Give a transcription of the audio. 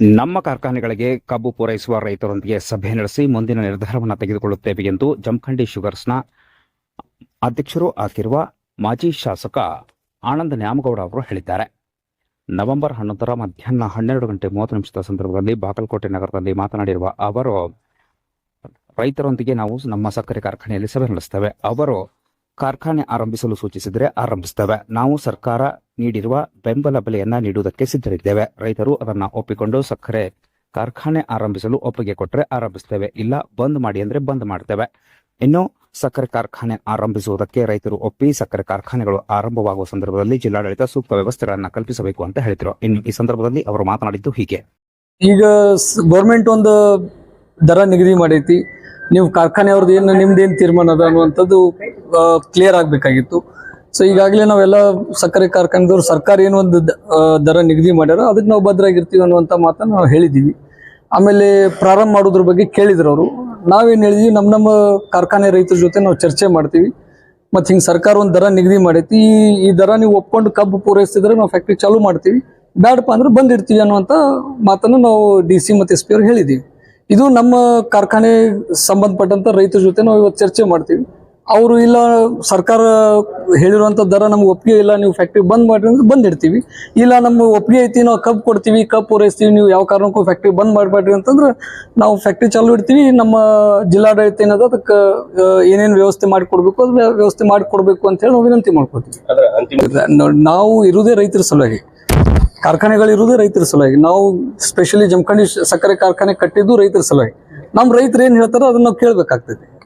ನಮ್ಮ ಕಾರ್ಖಾನೆಗಳಿಗೆ ಕಬ್ಬು ಪೂರೈಸುವ ರೈತರೊಂದಿಗೆ ಸಭೆ ನಡೆಸಿ ಮುಂದಿನ ನಿರ್ಧಾರವನ್ನು ತೆಗೆದುಕೊಳ್ಳುತ್ತೇವೆ ಎಂದು ಜಮಖಂಡಿ ಶುಗರ್ಸ್ನ ಅಧ್ಯಕ್ಷರು ಆಗಿರುವ ಮಾಜಿ ಶಾಸಕ ಆನಂದ ನ್ಯಾಮಗೌಡ ಅವರು ಹೇಳಿದ್ದಾರೆ. ನವೆಂಬರ್ ಹನ್ನೊಂದರ ಮಧ್ಯಾಹ್ನ ಹನ್ನೆರಡು ಗಂಟೆ ಮೂವತ್ತು ನಿಮಿಷದ ಸಂದರ್ಭದಲ್ಲಿ ಬಾಗಲಕೋಟೆ ನಗರದಲ್ಲಿ ಮಾತನಾಡಿರುವ ಅವರು, ರೈತರೊಂದಿಗೆ ನಾವು ನಮ್ಮ ಸಕ್ಕರೆ ಕಾರ್ಖಾನೆಯಲ್ಲಿ ಸಭೆ ನಡೆಸ್ತೇವೆ. ಅವರು ಕಾರ್ಖಾನೆ ಆರಂಭಿಸಲು ಸೂಚಿಸಿದರೆ ಆರಂಭಿಸ್ತೇವೆ. ನಾವು ಸರ್ಕಾರ ನೀಡಿರುವ ಬೆಂಬಲ ಬೆಲೆಯನ್ನ ನೀಡುವುದಕ್ಕೆ ಸಿದ್ಧರಿದ್ದೇವೆ. ರೈತರು ಅದನ್ನ ಒಪ್ಪಿಕೊಂಡು ಸಕ್ಕರೆ ಕಾರ್ಖಾನೆ ಆರಂಭಿಸಲು ಒಪ್ಪಿಗೆ ಕೊಟ್ಟರೆ ಆರಂಭಿಸ್ತೇವೆ. ಇಲ್ಲ, ಬಂದ್ ಮಾಡಿ ಅಂದ್ರೆ ಬಂದ್ ಮಾಡ್ತೇವೆ. ಇನ್ನು ಸಕ್ಕರೆ ಕಾರ್ಖಾನೆ ಆರಂಭಿಸುವುದಕ್ಕೆ ರೈತರು ಒಪ್ಪಿ ಸಕ್ಕರೆ ಕಾರ್ಖಾನೆಗಳು ಆರಂಭವಾಗುವ ಸಂದರ್ಭದಲ್ಲಿ ಜಿಲ್ಲಾಡಳಿತ ಸೂಕ್ತ ವ್ಯವಸ್ಥೆಗಳನ್ನ ಕಲ್ಪಿಸಬೇಕು ಅಂತ ಹೇಳಿದರು. ಇನ್ನು ಈ ಸಂದರ್ಭದಲ್ಲಿ ಅವರು ಮಾತನಾಡಿದ್ದು ಹೀಗೆ. ಈಗ ಗೌರ್ಮೆಂಟ್ ಒಂದು ದರ ನಿಗದಿ ಮಾಡೈತಿ. ನೀವು ಕಾರ್ಖಾನೆ ಅವ್ರದ್ದು ಏನು, ನಿಮ್ದೇನು ತೀರ್ಮಾನ ಅದ ಅನ್ನುವಂಥದ್ದು ಕ್ಲಿಯರ್ ಆಗಬೇಕಾಗಿತ್ತು. ಸೊ ಈಗಾಗಲೇ ನಾವೆಲ್ಲ ಸಕ್ಕರೆ ಕಾರ್ಖಾನೆದವ್ರು ಸರ್ಕಾರ ಏನು ಒಂದು ದರ ನಿಗದಿ ಮಾಡ್ಯಾರ. ಅದಕ್ಕೆ ನಾವು ಭದ್ರಾಗಿರ್ತೀವಿ ಅನ್ನುವಂಥ ಮಾತನ್ನು ನಾವು ಹೇಳಿದ್ದೀವಿ ಆಮೇಲೆ ಪ್ರಾರಂಭ ಮಾಡೋದ್ರ ಬಗ್ಗೆ ಕೇಳಿದ್ರು ಅವರು. ನಾವೇನು ಹೇಳಿದ್ವಿ ನಮ್ಮ ನಮ್ಮ ಕಾರ್ಖಾನೆ ರೈತರ ಜೊತೆ ನಾವು ಚರ್ಚೆ ಮಾಡ್ತೀವಿ. ಮತ್ತು ಹಿಂಗೆ ಸರ್ಕಾರ ಒಂದು ದರ ನಿಗದಿ ಮಾಡೈತಿ. ಈ ಈ ದರ ನೀವು ಒಪ್ಕೊಂಡು ಕಬ್ಬು ಪೂರೈಸ್ತಿದ್ರೆ ನಾವು ಫ್ಯಾಕ್ಟ್ರಿ ಚಾಲೂ ಮಾಡ್ತೀವಿ. ಬ್ಯಾಡಪ್ಪ ಅಂದ್ರೆ ಬಂದಿರ್ತೀವಿ ಅನ್ನುವಂಥ ಮಾತನ್ನು ನಾವು ಡಿ ಸಿ ಮತ್ತು ಎಸ್ ಪಿ ಅವ್ರು ಹೇಳಿದ್ದೀವಿ ಇದು ನಮ್ಮ ಕಾರ್ಖಾನೆ ಸಂಬಂಧಪಟ್ಟಂಥ ರೈತರ ಜೊತೆ ನಾವು ಇವತ್ತು ಚರ್ಚೆ ಮಾಡ್ತೀವಿ. ಅವರು ಇಲ್ಲ ಸರ್ಕಾರ ಹೇಳಿರುವಂಥ ದರ ನಮ್ಗೆ ಒಪ್ಪಿಗೆ ಇಲ್ಲ ನೀವು ಫ್ಯಾಕ್ಟ್ರಿ ಬಂದ್ ಮಾಡ್ರಿ ಅಂದ್ರೆ ಬಂದ್ ಇಡ್ತೀವಿ. ಇಲ್ಲ ನಮ್ಮ ಒಪ್ಪಿಗೆ ಐತಿ ನಾವು ಕಬ್ ಕೊಡ್ತೀವಿ ಕಬ್ ಪೂರೈಸ್ತೀವಿ ನೀವು ಯಾವ ಕಾರಣಕ್ಕೂ ಫ್ಯಾಕ್ಟ್ರಿ ಬಂದ್ ಮಾಡಬೇಡ್ರಿ ಅಂತಂದ್ರೆ ನಾವು ಫ್ಯಾಕ್ಟ್ರಿ ಚಾಲು ಇಡ್ತೀವಿ. ನಮ್ಮ ಜಿಲ್ಲಾಡಳಿತ ಏನದ ಅದಕ್ಕೆ ಏನೇನು ವ್ಯವಸ್ಥೆ ಮಾಡಿಕೊಡ್ಬೇಕು ಅದು ವ್ಯ- ವ್ಯವಸ್ಥೆ ಮಾಡಿಕೊಡ್ಬೇಕು ಅಂತ ಹೇಳಿ ನಾವು ವಿನಂತಿ ಮಾಡ್ಕೊತೀವಿ. ನಾವು ಇರುವುದೇ ರೈತರ ಸಲುವಾಗಿ. ಕಾರ್ಖಾನೆಗಳು ಇರುವುದೇ ರೈತರ ಸಲುವಾಗಿ. ನಾವು ಸ್ಪೆಷಲಿ ಜಮಖಂಡಿ ಸಕ್ಕರೆ ಕಾರ್ಖಾನೆ ಕಟ್ಟಿದ್ದು ರೈತರ ಸಲುವಾಗಿ. ನಮ್ಮ ರೈತರು ಏನ್ ಹೇಳ್ತಾರೋ ಅದನ್ನ ನಾವು ಕೇಳ್ಬೇಕಾಗ್ತದೆ.